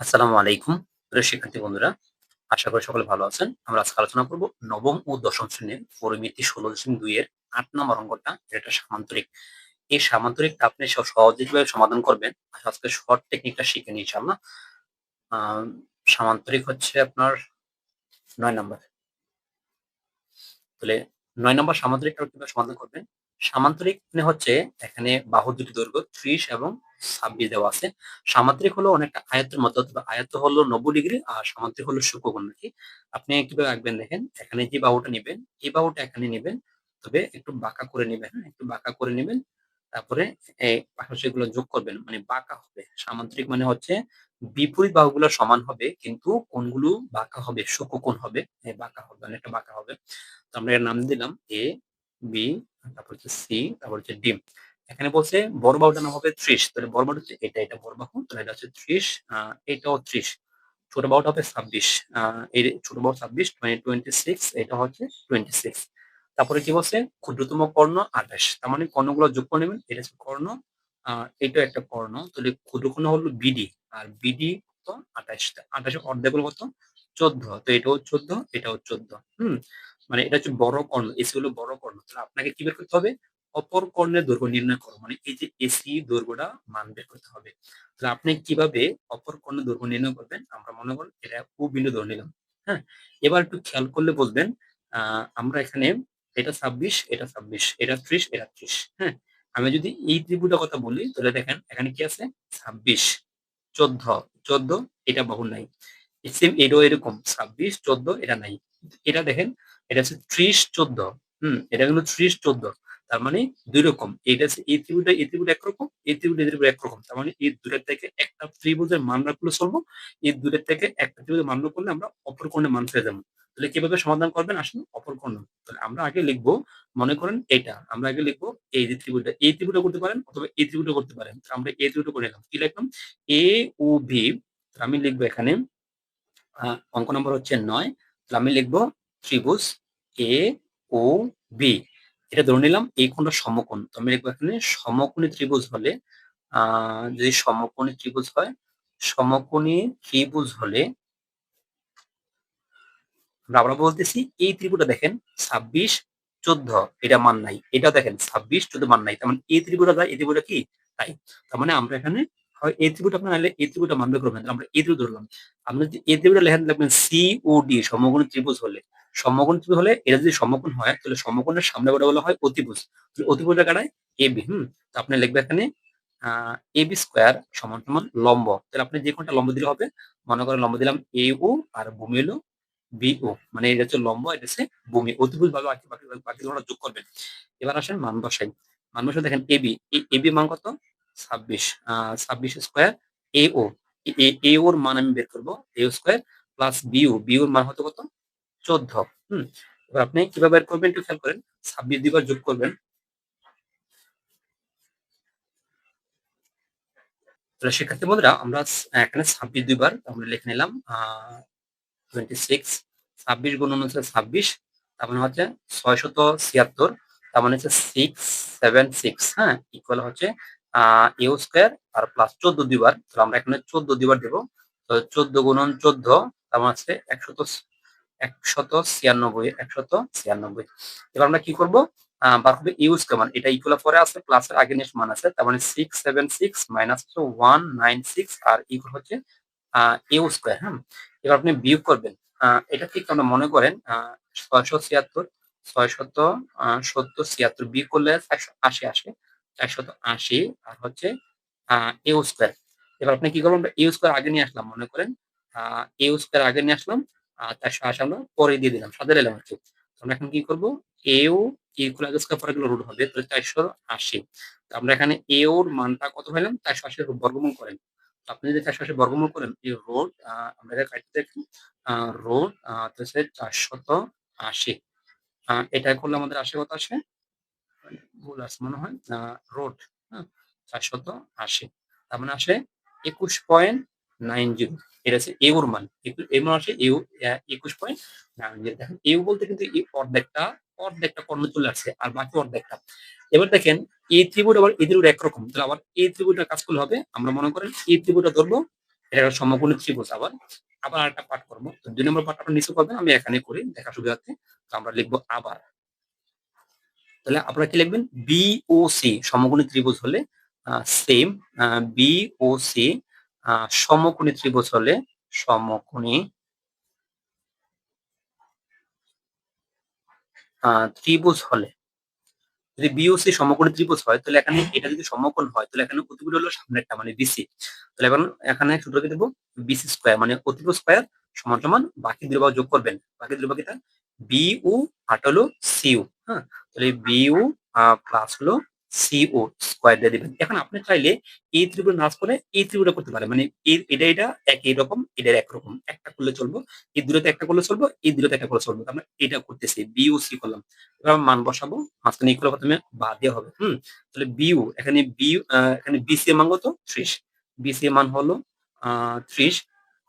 আসসালামু আলাইকুম, প্রিয় শিক্ষার্থী বন্ধুরা। আশা করি সকলে ভালো আছেন। আমরা আজকে আলোচনা করব নবম ও দশম শ্রেণির পরিমিতি ষোলো দশমিক দুই এর আট নম্বর অঙ্কটা এটা সামান্তরিক। এই সামান্তরিকটা আপনি সহজে কীভাবে সমাধান করবেন? আজকে শর্ট টেকনিকটা শিখে নিই আমরা সামান্তরিক হচ্ছে আপনার নয় নম্বর। তাহলে নয় নম্বর সামান্তরিকটা কীভাবে সমাধান করবেন? সামান্তরিক মানে হচ্ছে এখানে বাহু দুটি দৈর্ঘ্য, ত্রিশ এবং ছাব্বিশ দেওয়া আছে। সামান্তরিক হলো অনেকটা আয়তের মতো তবে আয়ত হলো নব্বই ডিগ্রি, আর সামান্তরিক হলো সূক্ষ্মকোণ নাকি। আপনি কীভাবে আঁকবেন দেখেন, এখানে যে বাহুটা নেবেন, এই বাহুটা এখানে নেবেন, তবে একটু বাঁকা করে নেবেন হ্যাঁ একটু বাঁকা করে নেবেন, তারপরে এই গুলো যোগ করবেন মানে বাঁকা হবে। সামান্তরিক মানে হচ্ছে বিপরীত বাহুগুলো সমান হবে, কিন্তু কোনগুলো বাঁকা হবে সূক্ষ্মকোণ হবে বাঁকা হবে, অনেকটা বাঁকা হবে। তো আমরা এর নাম দিলাম, এ, বি, তারপর হচ্ছে সি, তারপর হচ্ছে ডি। এখানে বলছে বড় বাহুটার নাম হবে ত্রিশ। তাহলে বড় বাহুটা হচ্ছে এটা এটা বড় বাহু তাহলে এটা হচ্ছে ত্রিশ এটাও ত্রিশ। ছোট বাহুটা হবে ছাব্বিশ এই ছোট বাহু ছাব্বিশ টোয়েন্টি সিক্স এটা হচ্ছে টোয়েন্টি সিক্স তারপরে কি বলছে? ক্ষুদ্রতম কর্ণ আঠাশ। তার মানে কর্ণগুলো যোগ করে নেবেন, এটা হচ্ছে কর্ণ এটাও একটা কর্ণ। তাহলে ক্ষুদ্র কর্ণ হলো বিডি, আর বিডি কত আঠাশ। আঠাশের অর্ধেক হলো কত? চোদ্দ। তো এটাও চোদ্দ এটাও চোদ্দ। হম মানে এটা হচ্ছে বড় কর্ণ, এসি হলো বড় কর্ণ। তাহলে আপনাকে কি বের করতে হবে? অপর কর্ণের দৈর্ঘ্য নির্ণয় করো। মানে এই যে এসি দৈর্ঘ্যটা মান বের করতে হবে। তাহলে আপনি কীভাবে অপর কর্ণের দৈর্ঘ্য নির্ণয় করবেন? আমরা মনে করেন এটা ও বিন্দু ধরে নিলাম। হ্যাঁ? এবার একটু খেয়াল করলে বুঝবেন আহ আমরা এখানে এটা ছাব্বিশ এটা ছাব্বিশ, এটা ত্রিশ এটা ত্রিশ। হ্যাঁ? আমি যদি এই ত্রিভুজের কথা বলি, তাহলে দেখেন এখানে কি আছে? ছাব্বিশ, চোদ্দ চোদ্দ এটা বহু নাই। সেম এটাও এরকম, ছাব্বিশ, চোদ্দ এটা নাই। এটা দেখেন, এটা হচ্ছে ত্রিশ, চোদ্দ। হম? এটা কিন্তু ত্রিশ, চোদ্দ। তার মানে দুই রকম। এটা হচ্ছে এই ত্রিভুজটা, এই ত্রিভুজ একরকম এই ত্রিভুজ এই ত্রিভুজ একরকম তার মানে এই দূরের থেকে একটা ত্রিভুজের মান রাখলে চলবো, এই দূরের থেকে একটা ত্রিভুজের মান করলে আমরা অপর কোণে মান ফেলে যাব। তাহলে কীভাবে সমাধান করবেন? আসুন অপর কোণ তাহলে আমরা আগে লিখব, মনে করেন এটা, আমরা আগে লিখব এই যে ত্রিভুজটা, এই ত্রিভুজটা করতে পারেন অথবা এই ত্রিভুজটা করতে পারেন। আমরা এই ত্রিভুজটা করে নিলাম। কি লিখলাম? এ ও ভি আমি লিখব এখানে অঙ্ক নম্বর হচ্ছে নয়। তাহলে আমি লিখব ত্রিভুজ এ ও বি এটা ধরে নিলাম, এই কোণটা সমকোণ। তো আমি লিখব এখানে সমকোণী ত্রিভুজ হলে যদি সমকোণী ত্রিভুজ হয়, সমকোণী ত্রিভুজ হলে আমরা আবার বলতেছি, এই ত্রিভুজটা দেখেন, ছাব্বিশ, চোদ্দ, এটা মান নাই। এটা দেখেন, ছাব্বিশ, চোদ্দ মান নাই। তার মানে এই ত্রিভুজটা যায়, এই ত্রিভুজটা কি? তাই। তার মানে আমরা এখানে হয় এই আপনার এই আমরা আপনি যদি ও ডি হলে। হলে যদি হয়, তাহলে সামনে বলা হয় এ বি আপনি লিখবেন এখানে এ বি লম্ব। তাহলে আপনি যে কোনটা লম্ব দিলে হবে, মনে করেন লম্ব দিলাম এ ও আর ভূমি হলো বিও মানে এটা হচ্ছে লম্ব, এটা হচ্ছে ভূমি। অতিভুজ ভাবে বাকি বাকি বাকি যোগ করবেন। এবার আসেন মান বসাই। মান বসাই দেখেন এবি এবি মান কত? ছাব্বিশ ছাব্বিশ স্কোয়ার এ ও এ ওর মান আমি বের করব এ স্কোয়ার প্লাস বিও বিওর মান হতো কত? চোদ্দ, হম, এবার আপনি কীভাবে বের করবেন একটু খেয়াল করেন, ছাব্বিশ দুইবার যোগ করবেন, তাহলে শিক্ষার্থী বন্ধুরা, আমরা এখানে ছাব্বিশ দুইবার আমরা লিখে নিলাম টোয়েন্টি সিক্স ছাব্বিশ গুণন হচ্ছে ছাব্বিশ, তার মানে হচ্ছে ছয় শত ছিয়াত্তর, তার মানে হচ্ছে সিক্স সেভেন সিক্স হ্যাঁ ইকুয়াল হচ্ছে ইউ স্কোয়ার আর প্লাস চোদ্দ দুইবার তো আমরা এখানে চোদ্দ দুইবার দেবো। তো চোদ্দ গুণন চোদ্দ, তার মানে হচ্ছে একশত একশত ছিয়ানব্বই একশত ছিয়ানব্বই। এবার আমরা কি করব? বার হবে ইউজ কেমন এটা ইকুয়াল পরে আছে প্লাসের আগে নেক্সট মান আছে, তার মানে সিক্স সেভেন সিক্স মাইনাস হচ্ছে ওয়ান নাইন সিক্স আর ইকুয়াল হচ্ছে ইউ স্কোয়ার হ্যাঁ? এবার আপনি বিয়োগ করবেন। এটা ঠিক আমরা মনে করেন? ছয়শো ছিয়াত্তর, ছয়শত সত্তর ছিয়াত্তর, বিয়োগ করলে একশো আশি আসে। একশত আশি আর হচ্ছে ইউ স্কোয়ার। এবার আপনি কি করবেন? ইউ স্কোয়ার আগে নিয়ে আসলাম, মনে করেন। ইউ স্কোয়ার আগে নিয়ে আসলাম আর চারশো আশি আমরা পরে দিয়ে দিলাম সাদা এলাম আর কি। আমরা এখন কি করব? এও ইকুয়াল স্কোয়ার পরে রুট হবে, তাহলে চারশো আশি। আমরা এখানে এওর মানটা কত পেলাম চারশো আশি বর্গমূল করেন। আপনি যদি চারশো আশি বর্গমূল করেন, এই রোড আমরা কাটতে দেখি রোড হচ্ছে চারশত আশি। এটা করলে আমাদের আসে কত আসে? ভুল আছে, মনে হয় রোড হ্যাঁ চারশত আশি। তার মানে আসে একুশ পয়েন্ট নাইন জিরো। এটা হচ্ছে এউর মান। এর মান আসে ইউ একুশ পয়েন্ট নাইন জিরো। দেখেন ইউ বলতে কিন্তু অর্ধেকটা অর্ধেকটা কর্ণ চলে আসছে, আর বাকি অর্ধেকটা। এবার দেখেন এই ত্রিভুজ আবার এই ত্রিভুজ একরকম। তাহলে আবার এই ত্রিভুজটা কাজ করলে হবে, আমরা মনে করেন এই ত্রিভুজটা ধরবো, এটা সমকোণী ত্রিভুজ আবার। আবার আরেকটা পাঠ করব। দুই নম্বর পাঠ আপনারা নিচে করবেন আমি এখানে করি, দেখা সুবিধার্থে। তো আমরা লিখব আবার। তাহলে আপনারা কি লিখবেন? বি ও সি সমকোণী ত্রিভুজ হলে সেম বি ও সি সমকোণী ত্রিভুজ হলে সমকোণী ত্রিভুজ হলে। যদি বিওসি সমকোণী ত্রিভুজ হয়, তাহলে এখানে এটা যদি সমকোণ হয়, তাহলে এখানে অতিভুজ হলো সামনেরটা মানে বিসি তাহলে এখন এখানে সূত্র কি দেবো? বিসি স্কোয়ার মানে অতিভুজ স্কোয়ার সমান সমান বাকি দুই ভাগ যোগ করবেন। বাকি দুই ভাগ এটা বিউ আট হলো সিউ হ্যাঁ তাহলে বিউ প্লাস হলো সিও স্কোয়ার দিয়ে দিবেন। এখন আপনি চাইলে এই ত্রিভুজ নাচ করে এই ত্রিভুজটা করতে পারেন। মানে এটা এটা একই রকম এটা একরকম একটা করলে চলবো, এই দুটোতে একটা করলে চলবো, এই দুটোতে একটা করলে চলবো। আমরা এটা করতেছি বিউ সি করলাম। এবার মান বসাবো, মাঝখানে ইকুয়াল প্রথমে বাদ দেওয়া হবে, হুম? তাহলে বিউ এখানে বিউ এখানে বিসি মান কত? ত্রিশ। বিসি মান হলো ত্রিশ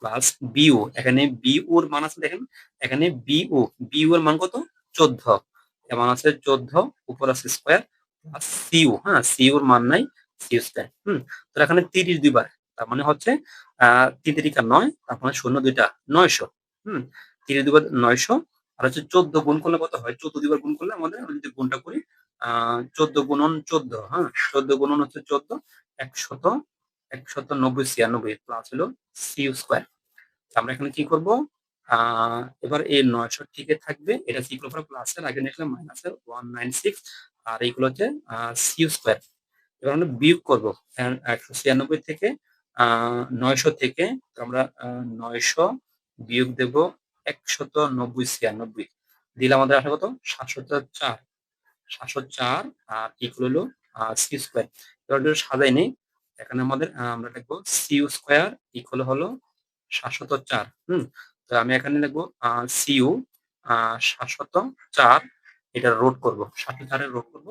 প্লাস বিউ এখানে বিউ এর মান আছে দেখেন, এখানে বিউ বিউ এর মান কত? চোদ্দ। এর মান আছে? চোদ্দ, উপর আছে স্কোয়ার প্লাস সিউ হ্যাঁ সিউ এর মান নাই সিউ স্কোয়ার হম? তাহলে এখানে তিরিশ দুইবার, তার মানে হচ্ছে, আহ, তিন তিরিকা নয়, তার মানে শূন্য দুইটা, নয়শো, হম? তিরিশ দুইবার নয়শো, আর হচ্ছে চোদ্দ গুণ করলে কত হয়? চোদ্দ দুবার গুণ করলে আমাদের যদি গুণটা করি, আহ, চোদ্দ গুণন চোদ্দ হ্যাঁ? চোদ্দ গুণন হচ্ছে চোদ্দ, একশত একশত নব্বই, ছিয়ানব্বই প্লাস হলো সিউ স্কোয়ার আমরা এখানে কি করব? এবার এই নয়শো ঠিকই থাকবে। এটা সিগুলো পরে প্লাসের আগে লিখলাম মাইনাসের ওয়ান নাইন সিক্স আর এইগুলো হচ্ছে সিউ স্কোয়ার এবার আমরা বিয়োগ করব একশো ছিয়ানব্বই থেকে নয়শো থেকে। আমরা নয়শো বিয়োগ দেব একশত নব্বই ছিয়ানব্বই। দিলে আমাদের আসা কত? সাতশত চার। সাতশো চার, আর ইকুয়াল হলো? সি স্কোয়ার এবার যদি সাজাই নেই। এখানে আমাদের আমরা লিখব সিউ স্কোয়ার ইকুয়াল হলো সাতশত চার, হুম? আমি এখানে লিখব সিউ সাতশত চার, এটা রোড করব। সাতশো চারের রোড করব।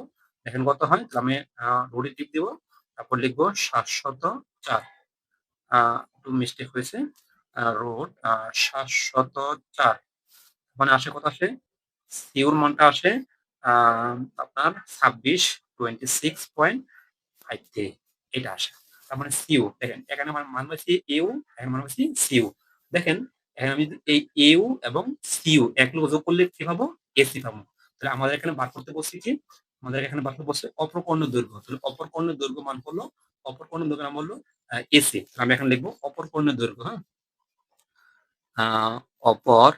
দেখেন কত হয়? তো আমি রোডে টিপ দিব, তারপর লিখব সাতশত চার। একটু মিস্টেক হয়েছে। রোড সাতশত চার। মানে আসে কত আসে? সিউর মানটা আসে আপনার ছাব্বিশ twenty six point five three এটা আসে। তার মানে সিউ দেখেন, এখানে মান হচ্ছে ইউ এখানে মান হচ্ছে সিউ দেখেন এখানে এই ইউ এবং সিউ এক লোক যোগ করলে কি পাবো? এসি পাবো। তাহলে আমাদের এখানে বার করতে বলছি কি? আমাদের এখানে বার করতে বলছে অপরকর্ণ দৈর্ঘ্য। তাহলে অপরকর্ণ দৈর্ঘ্য মান হলো অপরকর্ণ দৈর্ঘ্য নাম হলো এসি। আমি এখন লিখব অপরকর্ণ দৈর্ঘ্য হ্যাঁ? অপর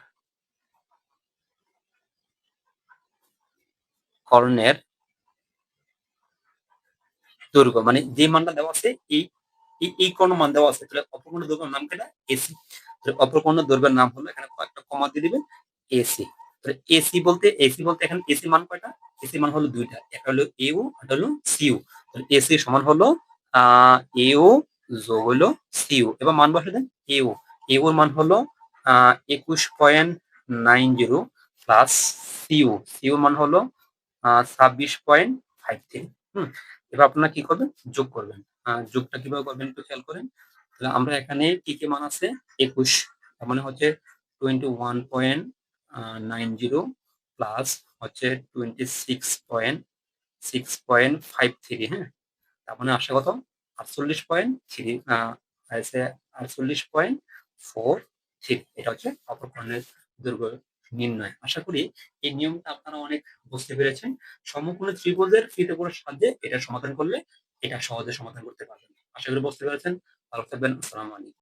কর্ণের দৈর্ঘ্য। মানে যে মানটা দেওয়া আছে, এই এই কর্ণ মান দেওয়া আছে, তাহলে অপরকর্ণ দৈর্ঘ্যের নাম কেটা? এসি। তাহলে অপরকর্ণ দৈর্ঘ্যের নাম হলো, এখানে কয়েকটা কমা দিয়ে দিবেন এসি এসি বলতে এসি বলতে এখানে এসি মান কয়টা? এসি মান হলো দুইটা, একটা হলো এও একটা হলো সিউ এসি সমান হলো আহ এও যোগ হলো সিউ এবার মান বসে দেন এও এও মান হলো একুশ পয়েন্ট নাইন জিরো প্লাস সিউ সিউ মান হলো ছাব্বিশ পয়েন্ট ফাইভ থ্রি। হুম, এবার আপনারা কি করবেন? যোগ করবেন। যোগটা কীভাবে করবেন একটু খেয়াল করেন। তাহলে আমরা এখানে কি কি মান আছে? একুশ। তার মানে হচ্ছে twenty one point nine zero plus হচ্ছে twenty six point six point five হ্যাঁ? তার মানে আসে কত? আটচল্লিশ পয়েন্ট থ্রি আটচল্লিশ পয়েন্ট ফোর থ্রি এটা হচ্ছে অপরকরণের দৈর্ঘ্য নির্ণয়। আশা করি এই নিয়মটা আপনারা অনেক বুঝতে পেরেছেন। সমকোণী ত্রিভুজের ফিতকোণের সাহায্যে এটা সমাধান করলে এটা সহজে সমাধান করতে পারবেন। আশা করি বুঝতে পেরেছেন। ভালো থাকবেন আসসালামু আলাইকুম